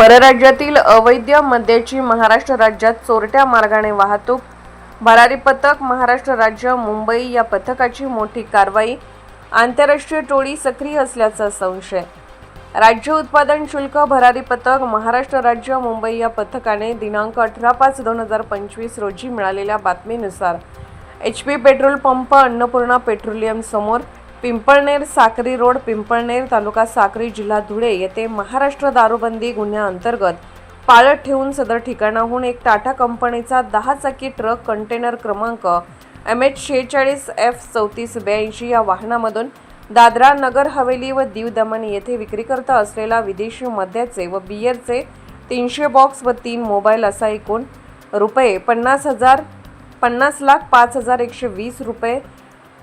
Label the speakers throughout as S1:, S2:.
S1: परराज्यातील अवैध मद्याची महाराष्ट्र राज्यात चोरट्या मार्गाने वाहतूक भरारी पथक महाराष्ट्र राज्य मुंबई या पथकाची मोठी कारवाई आंतरराष्ट्रीय टोळी सक्रिय असल्याचा संशय. राज्य उत्पादन शुल्क भरारी पथक महाराष्ट्र राज्य मुंबई या पथकाने दिनांक अठरा पाच दोन हजार पंचवीस रोजी मिळालेल्या बातमीनुसार H P petrol pump Annapurna petroleum समोर पिंपळनेर साक्री रोड पिंपळनेर तालुका साक्री जिल्हा धुळे येथे महाराष्ट्र दारूबंदी गुन्ह्याअंतर्गत पाळत ठेवून सदर ठिकाणाहून एक टाटा कंपनीचा दहा चाकी ट्रक कंटेनर क्रमांक एम एच शेहेचाळीस एफ चौतीस ब्याऐंशी या वाहनामधून दादरा नगर हवेली व दीव दमण येथे विक्रीकरता असलेला विदेशी मद्याचे व बियरचे तीनशे बॉक्स व तीन मोबाईल असा एकूण रुपये पन्नास हजार पन्नास लाख पाच हजार एकशे वीस रुपये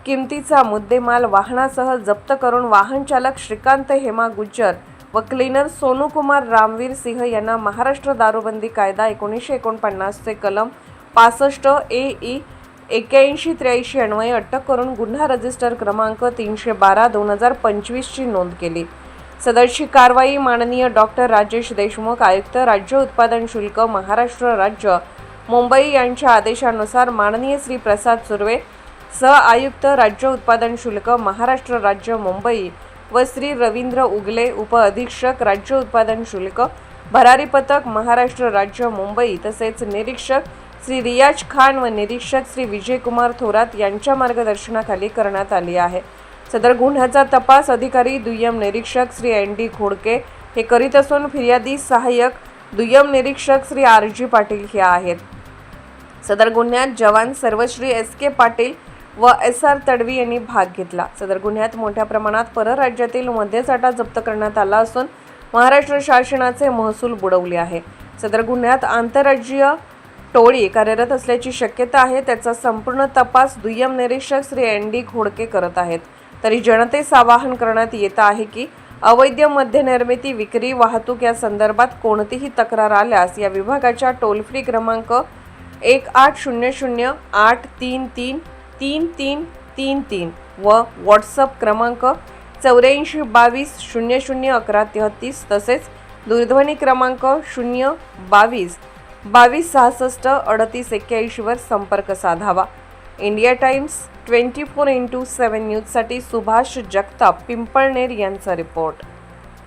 S1: किमतीचा मुद्देमाल वाहनासह जप्त करून वाहनचालक श्रीकांत हेमा गुज्जर व क्लीनर सोनूकुमार रामवीर सिंह यांना महाराष्ट्र दारूबंदी कायदा एकोणीसशे एकोणपन्नासचे कलम पासष्ट ए ई एक्याऐंशी त्र्याऐंशी अन्वये अटक करून गुन्हा रजिस्टर क्रमांक तीनशे बारा दोन हजार पंचवीसची नोंद केली. सदरची कारवाई माननीय डॉक्टर राजेश देशमुख आयुक्त राज्य उत्पादन शुल्क महाराष्ट्र राज्य मुंबई यांच्या आदेशानुसार माननीय श्री प्रसाद सुर्वे सह आयुक्त राज्य उत्पादन शुल्क महाराष्ट्र राज्य मुंबई व श्री रवींद्र उगले उप अधीक्षक राज्य उत्पादन शुल्क भरारी पथक महाराष्ट्र राज्य मुंबई तसेच निरीक्षक श्री रियाज खान व निरीक्षक श्री विजयकुमार थोरात यांच्या मार्गदर्शनाखाली करण्यात आली आहे. सदर गुन्ह्याचा तपास अधिकारी दुय्यम निरीक्षक श्री एन डी घोडके हे करीत असून फिर्यादी सहाय्यक दुय्यम निरीक्षक श्री आर जी पाटील हे आहेत. सदर गुन्ह्यात जवान सर्वश्री एस के पाटील व एस आर तडवी यांनी भाग घेतला. सदर गुन्ह्यात मोठ्या प्रमाणात परराज्यातील मद्यसाठा जप्त करण्यात आला असून महाराष्ट्र शासनाचे महसूल बुडवले आहे. सदर गुन्ह्यात आंतरराज्यीय टोळी कार्यरत असल्याची शक्यता आहे त्याचा संपूर्ण तपास दुय्यम निरीक्षक श्री एन डी घोडके करत आहेत. तरी जनतेस आवाहन करण्यात येत आहे की अवैध मद्यनिर्मिती विक्री वाहतूक या संदर्भात कोणतीही तक्रार आल्यास या विभागाच्या टोल फ्री क्रमांक एक आठ शून्य शून्य आठ तीन तीन तीन तीन तीन तीन व व्हॉट्सअप क्रमांक चौऱ्याऐंशी बावीस शून्य शून्य अकरा तेहतीस तसेच दूरध्वनी क्रमांक शून्य बावीस बावीस सहासष्ट अडतीस एक्क्याऐंशीवर संपर्क साधावा. India Times twenty four into seven न्यूजसाठी सुभाष जगताप पिंपळनेर यांचा रिपोर्ट.